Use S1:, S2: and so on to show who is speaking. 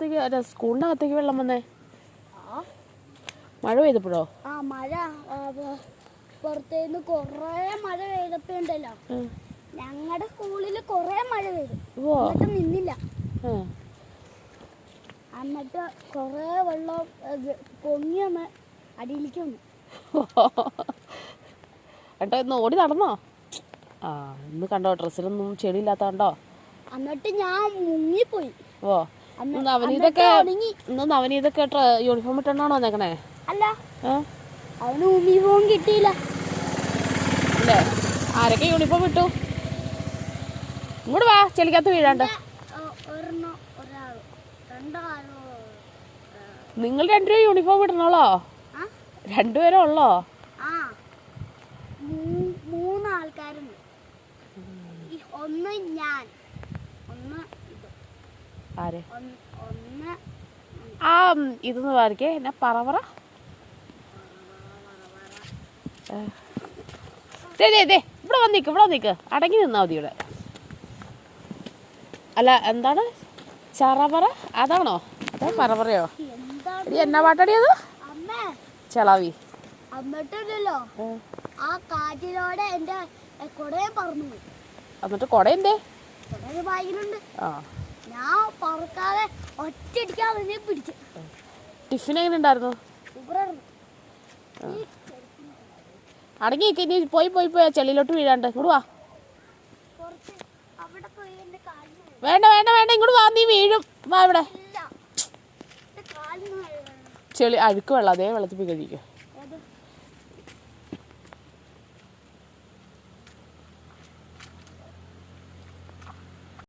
S1: അകത്തേക്ക് അല്ല, സ്കൂളിനകത്തേക്ക് വെള്ളം വന്നേ.
S2: ആ.
S1: മഴ പെയ്തപ്പോഴോ?
S2: ആ മഴ. പുറത്തേന്ന് കുറേ മഴ പെയ്തപ്പോ ഉണ്ടല്ലോ. ഞങ്ങളുടെ സ്കൂളിൽ കുറേ മഴ പെയ്തു. എന്നിട്ട് നിന്നില്ല. എന്നിട്ട് കുറേ വെള്ളം പൊങ്ങി വന്ന് അടിയിലേക്ക് വന്നു.
S1: ഏട്ടാ ഇന്ന് ഓടി നടന്നോ? ആ ഇന്ന് കണ്ടോ ഡ്രസ്സിലൊന്നും ചെടിയില്ലാത്ത കണ്ടോ
S2: എന്നിട്ട് ഞാൻ മുങ്ങിപ്പോയി.
S1: ഓ നവനീതൊക്കെ. ഇന്ന് നവനീതൊക്കെ യൂണിഫോം ഇട്ടാണോ വന്നേക്കണേ?
S2: അല്ല. അവന് യൂണിഫോം കിട്ടിയില്ല.
S1: അല്ലേ? ആരൊക്കെ യൂണിഫോം ഇട്ടു? ഇങ്ങോട്ട് വാ ചെളിക്കകത്ത് വീഴാണ്ട്. നിങ്ങൾ രണ്ടുപേരും യൂണിഫോം ഇടണോളോ? രണ്ടുപേരും ഉള്ളോ?
S2: ആ. മൂ- മൂന്ന് ആൾക്കാരുണ്ട് ഈ ഒന്ന് ഞാൻ.
S1: ആര്? ആ ഇതൊന്ന് വായിക്കേ എന്നാ പറവറ ഇവിടെ വന്നിക്ക് ഇവിടെ വന്നിക്ക് അടങ്ങി നിന്നാ മതി ഇവിടെ. അല്ല എന്താണ്? ചറപറ? അതാണോ? അതോ പറവറയോ എന്നാ
S2: പാട്ടടിയത്
S1: ചളാവി.
S2: ആ കാറ്റിലൂടെ കുടയെ
S1: എന്നിട്ട്
S2: കുടയുടെ
S1: ആ.
S2: ഞാൻ പറക്കാതെ ഒറ്റയടിക്കാതെ പിടിച്ചു.
S1: ടിഫിൻ എങ്ങനെ ഉണ്ടായിരുന്നു? അടങ്ങി ഇനി പോയി പോയി പോയി ചെളിയിലോട്ട് വീഴാണ്ട്. ഇങ്ങോട്ട് വാ. വേണ്ട വേണ്ട വേണ്ട ഇങ്ങോട്ട് വാ നീ വീഴും. വാ ഇവിടെ. ചെളി അഴുക്ക് വെള്ളം അതേ വെള്ളത്തിൽ പോയി കഴിക്കും.